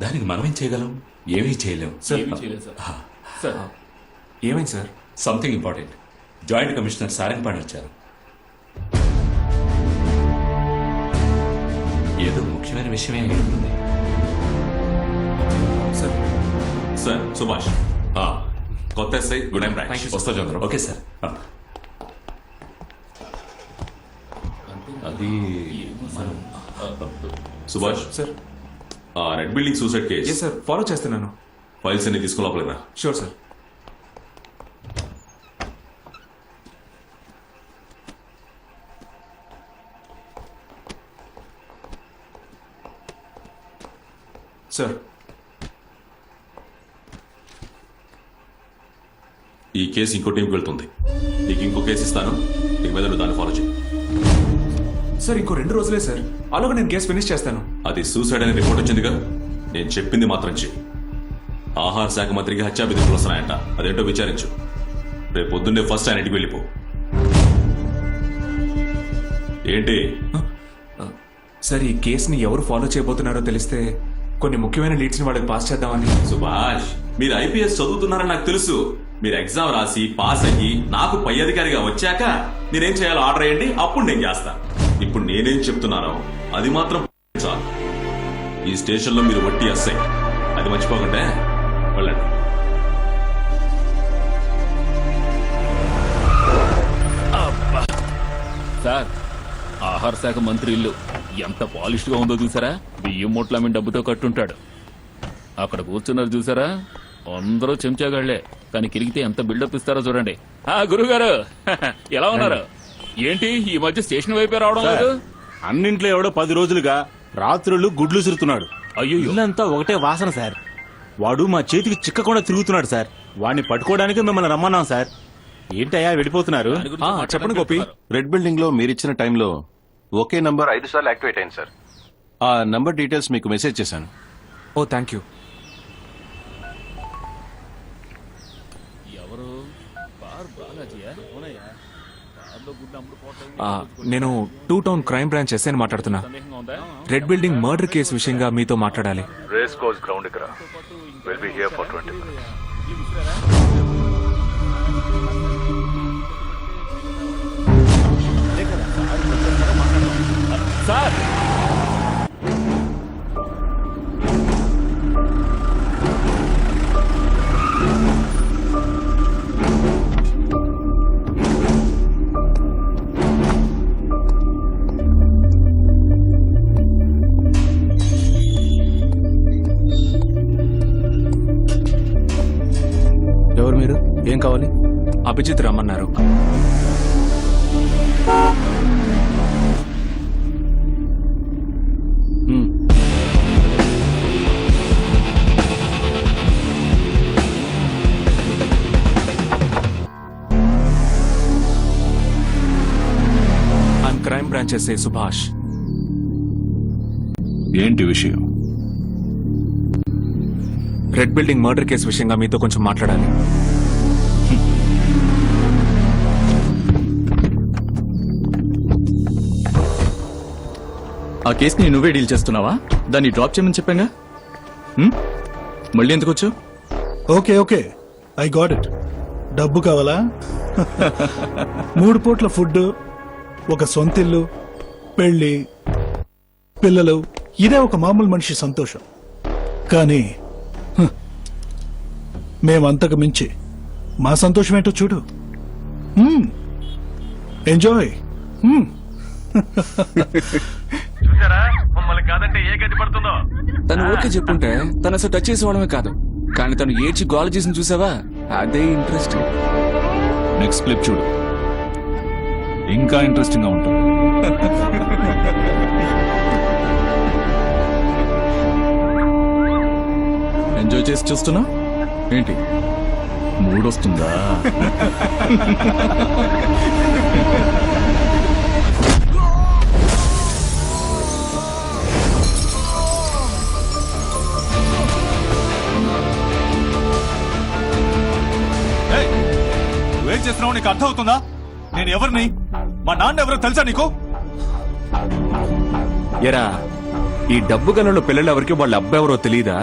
దానికి మనం ఏం చేయగలం? ఏమీ చేయలేం. ఏమీ చేయలేదు సార్. సార్. ఏమైంది sir? Something important joint commissioner Sarangapani వచ్చారు. ఏదో ముఖ్యమైన విషయమే అయి ఉంటుంది. సార్. సార్ సుభాష్. ఆ, కొత్త SI good night Thank you, sir. వస్తా చంద్ర. ఓకే సార్ ఆ. అది మనం సుభాష్ సార్. ఆ రెడ్ బిల్డింగ్ సూసైడ్ ఎస్ కేస్ సార్ ఫాలో చేస్తున్నాను. ఫైల్స్ అన్ని తీసుకుని లోపలికి షూర్ సార్ సార్ ఈ కేసు ఇంకో టీంకి వెళ్తుంది. నీకు ఇంకో కేసు ఇస్తాను. నీకు మీద నువ్వు దాన్ని ఫాలో చేయి సార్ ఇంకో రెండు రోజులే సార్ అలాగే నేను కేసు ఫినిష్ చేస్తాను. అది సూసైడ్ అనే రిపోర్ట్ వచ్చిందిగా? నేను చెప్పింది మాత్రం చెయ్యి. ఆహార శాఖ మంత్రికి హత్యా విధింపులు వస్తున్నాయంట. అదేంటో విచారించు. రేపు పొద్దున్నే ఫస్ట్ ఆయన ఇంటికి వెళ్ళిపో. ఏంటి? సార్ ఈ కేసుని ఎవరు ఫాలో చేయబోతున్నారో తెలిస్తే కొన్ని ముఖ్యమైన లీడ్స్ని వాళ్ళకి పాస్ చేద్దామని. సుభాష్ మీరు ఐపీఎస్ చదువుతున్నారని నాకు తెలుసు. మీరు ఎగ్జామ్ రాసి పాస్ అయ్యి నాకు పై అధికారిగా వచ్చాక నేనేం చేయాలో ఆర్డర్ అయ్యండి అప్పుడు నేను చేస్తా. ఇప్పుడు నేనేం చెప్తున్నానో అది మాత్రం చాలు. ఈ స్టేషన్లో మీరు వట్టి ఎస్ఐ అది మర్చిపోకండి వెళ్ళండి. సార్ ఆహార శాఖ మంత్రి ఇల్లు ఎంత పాలిష్డ్గా ఉందో చూసారా? బియ్యం మూట్ల మీద డబ్బుతో కట్టుంటాడు. అక్కడ కూర్చున్నారు చూసారా? అందరూ చెంచాగాళ్ళే. కానీ కిరిగితే ఎంత బిల్డప్ ఇస్తారో చూడండి. ఆ గురుగారు ఎలా ఉన్నారు? ఏంటి ఈ మధ్య స్టేషన్ వైపే రావడం లేదు? అన్నింట్లో ఎవడో పది రోజులుగా రాత్రులు గుడ్లు సురుతున్నాడు. అయ్యో ఇల్లంతా ఒకటే వాసన సార్. వాడు మా చేతికి చిక్కకుండా తిరుగుతున్నాడు సార్. వాడిని పట్టుకోవడానికి మిమ్మల్ని రమ్మన్నాం సార్. ఏంటయ్యా వెళ్ళిపోతున్నారు ఆ, చెప్పండి గోపి. రెడ్ బిల్డింగ్లో మీరిచ్చిన టైంలో ఒకే నంబర్ ఐదు సార్లు యాక్టివేట్ అయింది సార్. ఆ నంబర్ డీటెయిల్స్ మీకు మెసేజ్ చేశాను. ఓ థ్యాంక్ యూ నేను టూ టౌన్ క్రైమ్ బ్రాంచ్ ఎస్ఐని మాట్లాడుతున్నా. రెడ్ బిల్డింగ్ మర్డర్ కేసు విషయంగా మీతో మాట్లాడాలి. రేస్ కోర్స్ గ్రౌండ్కి రా will be here for twenty sir Abhijit రమ్మన్నారు. క్రైమ్ బ్రాంచ్ ఎస్ఐ సుభాష్ ఏంటి విషయం? రెడ్ బిల్డింగ్ మర్డర్ కేసు విషయంగా మీతో కొంచెం మాట్లాడాలి. ఆ కేసుని నువ్వే డీల్ చేస్తున్నావా? దాన్ని డ్రాప్ చేయమని చెప్పాగా? మళ్ళీ ఎందుకు వచ్చావు? Okay okay. I got it. డబ్బు కావాలా? మూడు పూట్ల ఫుడ్ ఒక సొంతిల్లు పెళ్ళి పిల్లలు. ఇదే ఒక మామూలు మనిషి సంతోషం. కానీ మేమంతకు మించి మా సంతోషం ఏంటో చూడు. ఎంజాయ్. తను ఓకే చెప్పుంటే తను అసలు టచ్ చేసేవాడమే కాదు. కానీ తను ఏడ్చి గోల చేసిన చూసావా? అదే ఇంట్రెస్ట్ నెక్స్ట్ క్లిప్ చూడు. ఇంకా ఇంట్రెస్టింగ్గా ఉంటుంది. ఎంజాయ్ చేసి చూస్తున్నా? ఏంటి? మూడొస్తుందా? నీకు అర్థమవుతుందా? నేను ఎవరిని? మా నాన్న ఎవరో తెలుసా నీకు? ఎరా ఈ డబ్బు గనుల పిల్లలు ఎవరికి వాళ్ళ అబ్బాయి తెలియదా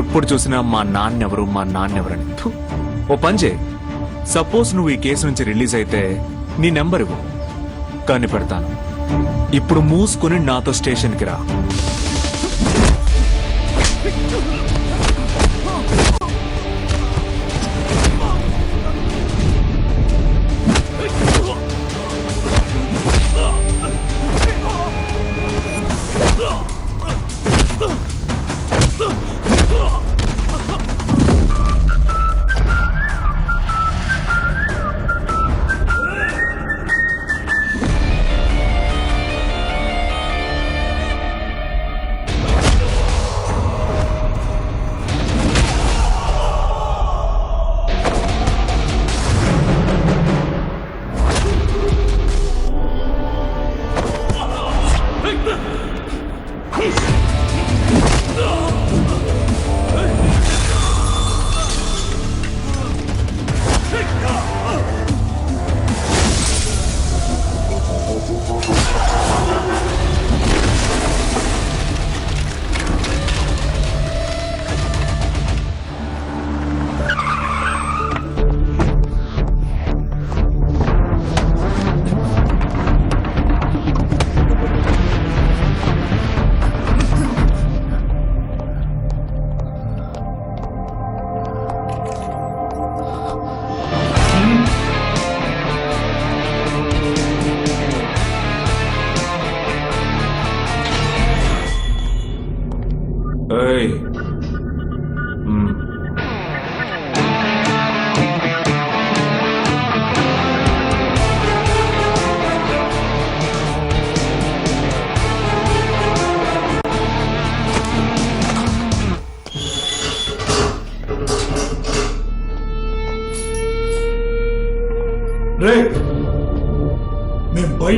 ఎప్పుడు చూసినా మా నాన్నెవరు మా నాన్నెవరని. ఓ పంజే సపోజ్ నువ్వు ఈ కేసు నుంచి రిలీజ్ అయితే నీ నెంబర్ ఇవ్వు. కనిపెడతాను ఇప్పుడు మూసుకుని నాతో స్టేషన్కి రా.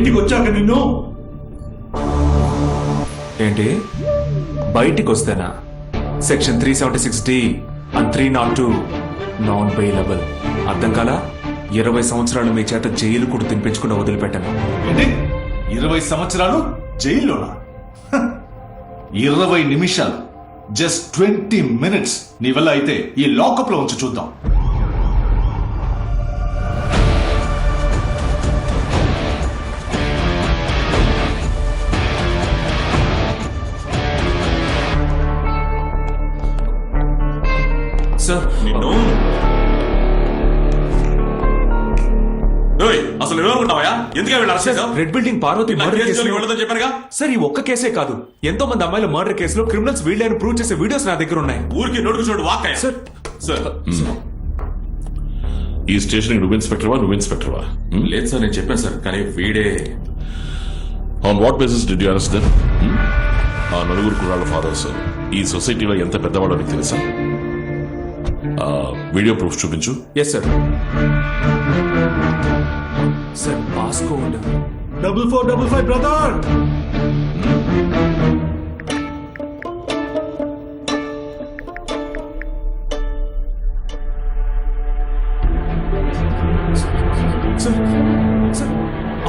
బయటికి వచ్చాక నిన్ను ఏంటి? బయటికి వస్తేనా section three seventy six D and three nought two non bailable. అర్థం కాలా? ఇరవై సంవత్సరాలు మీ చేత జైలు కూడా తినిపించకుండా వదిలిపెట్టాను. ఏంటి? ఇరవై సంవత్సరాలు జైల్లోనా! ఇరవై నిమిషాలు. Just twenty minutes. నీ వల్ల అయితే ఈ లాకప్లో ఉంచి చూద్దాం. సార్. నిన్ను? అసలు ఏమనుకుంటావా ఎందుకే వీళ్ళు అరెస్ట్ చేశావు? రెడ్ బిల్డింగ్ పార్వతి మర్డర్ కేసులో చెప్పానుగా? సార్ ఈ ఒక్క కేసే కాదు. ఎంతో మంది అమ్మాయిల మర్డర్ కేసులో క్రిమినల్స్ వీళ్ళని ప్రూవ్ చేసే వీడియోస్ నా దగ్గర ఉన్నాయి. ఊరికి నోటుకు చూడు వాక్ సార్ సార్. ఈ స్టేషన్ నువ్వు ఇన్స్పెక్టర్వా? నువ్వు ఇన్స్పెక్టర్వా? లేదు సార్ నేను చెప్పాను సార్ కానీ వీడే. On what basis did you arrest then ఆ నలుగురు కుర్రాళ్ళ ఫాదర్స్ ఈ సొసైటీలో ఎంత పెద్దవాడో నీకు తెలుసా? వీడియో ప్రూఫ్ చూపించు. ఎస్ సార్ సార్ ఉండదు double four double five brother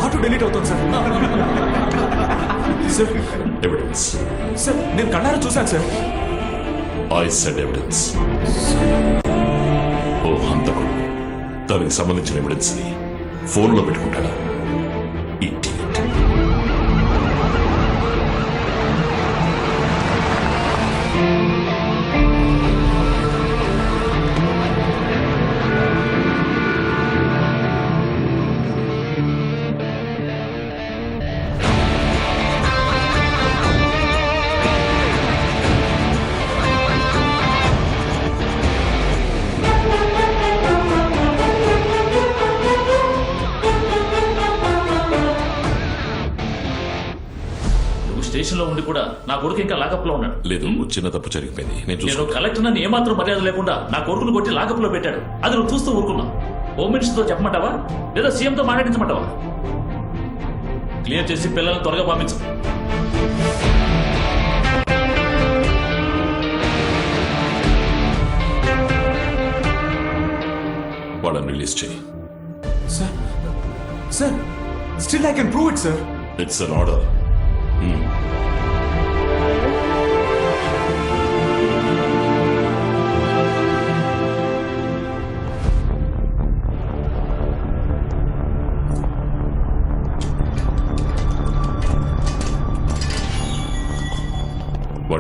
auto delete అవుతుంది సార్ సార్ ఎవిడెన్స్ సార్ నేను కన్నారా చూశాను సార్ ఐ సెడ్ ఎవిడెన్స్ హంతకుడు దానికి సంబంధించిన ఎవిడెన్స్ని ఫోన్లో పెట్టుకుంటాడా? లో ఉండి కూడా నా కొడుకు ఇంకా లాకప్లో ఉన్నాడు. లేదు చిన్న తప్పు జరిగిపోయింది. నేను నేను చూసుకుంటా. కలెక్టర్ నన్ను ఏమాత్రం మర్యాద లేకుండా నా కొడుకును కొట్టి లాకప్లో పెట్టాడు. అది నువ్వు చూస్తూ ఊరుకున్నావు హోమ్ మినిస్టర్తో చెప్పమంటావా? లేదా సీఎం తో మాట్లాడించమంటావా? క్లియర్ చేసి పిల్లల్ని త్వరగా పంపించు. వాళ్ళని రిలీజ్ చేయి. Sir sir still I can prove it sir it's an order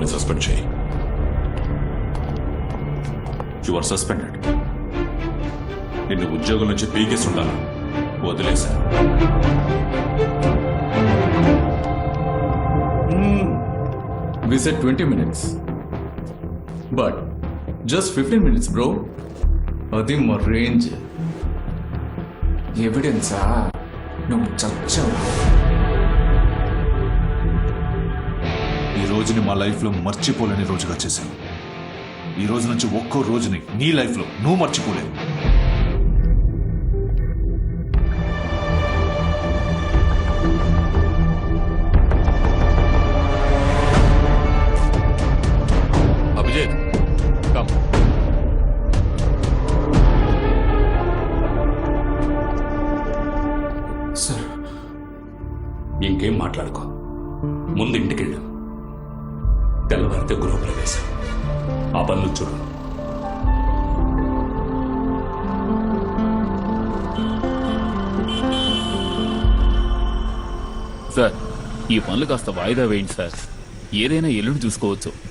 వాడిని సస్పెండ్ చేయి. యు ఆర్ సస్పెండెడ్ నిన్ను ఉద్యోగం నుంచి పీకేసి ఉండాలి వదిలేశా we set twenty minutes but just fifteen minutes bro అది మా రేంజ్ ఎవిడెన్సా నువ్వు చచ్చావు? రోజుని మా లైఫ్లో మర్చిపోలేని రోజుగా చేశాను. ఈ రోజు నుంచి ఒక్కో రోజుని నీ లైఫ్లో నువ్వు మర్చిపోలేవు. అభిజిత్ కమ్ సార్ ఇంకేం మాట్లాడుకో. ముందు ఇంటికెళ్ళు. తెల్లవారితే గృహప్రవేశం. ఆ పనులు చూడు. సార్ ఈ పనులు కాస్త వాయిదా వేయండి సార్. ఏదైనా ఎల్లుండి చూసుకోవచ్చు.